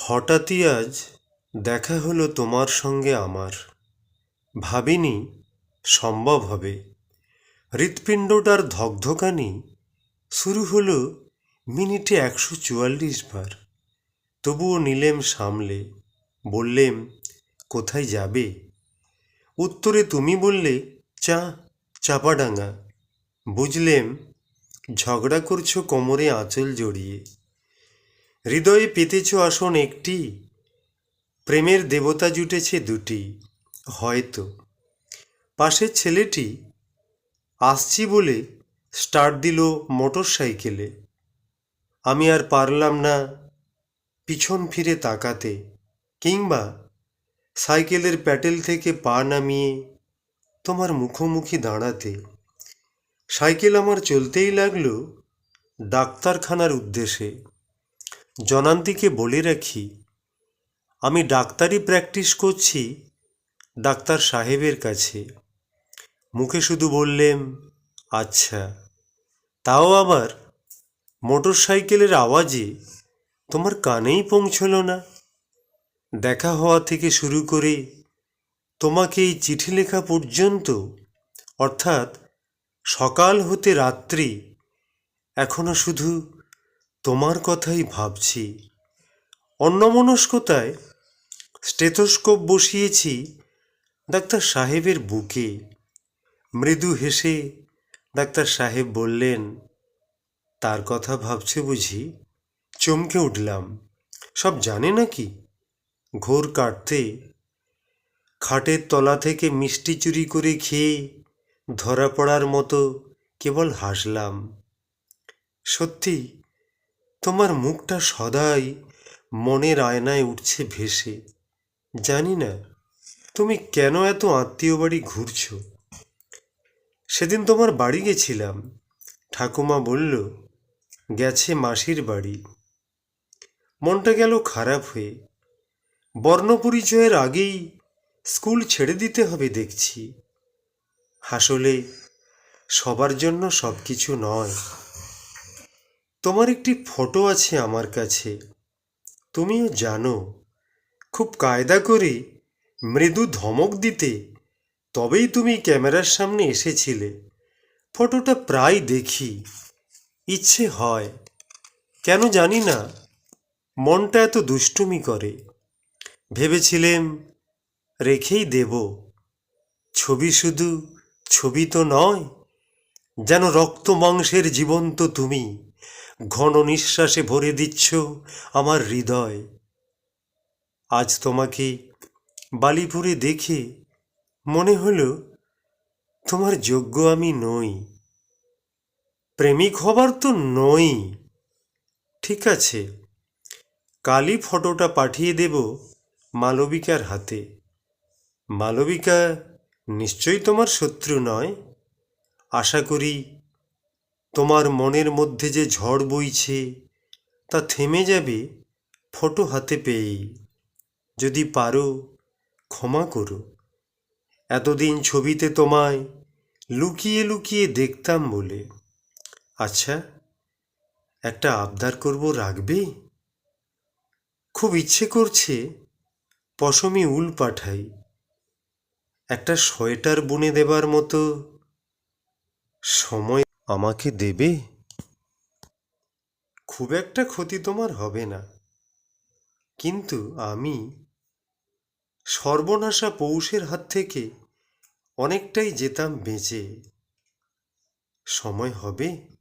হঠাৎই আজ দেখা হলো তোমার সঙ্গে আমার। ভাবিনি সম্ভব হবে। হৃৎপিণ্ডটার ধকধকানি শুরু হলো মিনিটে একশো চুয়াল্লিশ বার। তবুও নিলেম সামলে, বললেম, কোথায় যাবে? উত্তরে তুমি বললে, চা, চাপাডাঙ্গা। বুঝলেম, ঝগড়া করছ কোমরে আঁচল জড়িয়ে। হৃদয়ে পেতেছ আসন একটি, প্রেমের দেবতা জুটেছে দুটি। হয়তো পাশের ছেলেটি আসছি বলে স্টার্ট দিল মোটর সাইকেলে আমি আর পারলাম না পিছন ফিরে তাকাতে, কিংবা সাইকেলের প্যাটেল থেকে পা নামিয়ে তোমার মুখোমুখি দাঁড়াতে। সাইকেল আমার চলতেই লাগল ডাক্তারখানার উদ্দেশ্যে। জনান্তিকে বলে রাখি, আমি ডাক্তারি প্র্যাকটিস করছি ডাক্তার সাহেবের কাছে। মুখে শুধু বললেম আচ্ছা তাও আবার মোটর সাইকেলের আওয়াজে তোমার কানেই পৌঁছল না? দেখা হওয়া থেকে শুরু করে তোমাকে এই চিঠি লেখা পর্যন্ত, অর্থাৎ সকাল হতে রাত্রি, এখনও শুধু তোমার কথাই ভাবছি। অন্যমনস্কতায় স্টেথোস্কোপ বসিয়েছি ডাক্তার সাহেবের বুকে। মৃদু হেসে ডাক্তার সাহেব বললেন, তার কথা ভাবছে বুঝি? চমকে উঠলাম। সব জানে নাকি? ঘোর কাটতে। খাটের তলা থেকে মিষ্টি চুরি করে খেয়ে ধরা পড়ার মতো কেবল হাসলাম। সত্যি তোমার মুখটা সদাই মনের আয়নায় উঠছে ভেসে। জানি না, তুমি কেন এত আত্মীয় বাড়ি ঘুরছো? সেদিন তোমার বাড়ি গেছিলাম। ঠাকুমা বলল, গেছে মাসির বাড়ি। মনটা গেল খারাপ হয়ে। বর্ণপরিচয়ের আগেই স্কুল ছেড়ে দিতে হবে দেখছি। আসলে সবার জন্য সব কিছু নয়। তোমার একটি ফটো আছে আমার কাছে। তুমিও জানো, খুব কায়দা করে মৃদু ধমক দিতে তবেই তুমি ক্যামেরার সামনে এসেছিলে। ফটোটা প্রায় দেখি, ইচ্ছে হয়। কেন জানি না, মনটা এত দুষ্টুমি করে। ভেবেছিলেম, রেখেই দেব। ছবি শুধু ছবি তো নয়, যেন রক্ত মাংসের জীবন্ত তুমি। ঘন নিঃশ্বাসে ভরে দিচ্ছ আমার হৃদয়। আজ তোমাকে বালিপুরে দেখে মনে হলো তোমার যোগ্য আমি নই। প্রেমিক হবার তো নই। ঠিক আছে, কালই ফটোটা পাঠিয়ে দেব মালবিকার হাতে। মালবিকা নিশ্চয়ই তোমার শত্রু নয়। আশা করি তোমার মনের মধ্যে যে ঝড় বইছে, তা থেমে যাবে ফটো হাতে পেয়েই। যদি পারো, ক্ষমা করো। এতদিন ছবিতে তোমায় লুকিয়ে লুকিয়ে দেখতাম বলে। আচ্ছা একটা আবদার করব রাখবে? খুব ইচ্ছে করছে পশমি উল পাঠাই। একটা সোয়েটার বুনে দেবার মতো সময় আমাকে দেবে? খুব একটা ক্ষতি তোমার হবে না। কিন্তু আমি সর্বনাশা পৌষের হাত থেকে অনেকটাই যেতাম বেঁচে। সময় হবে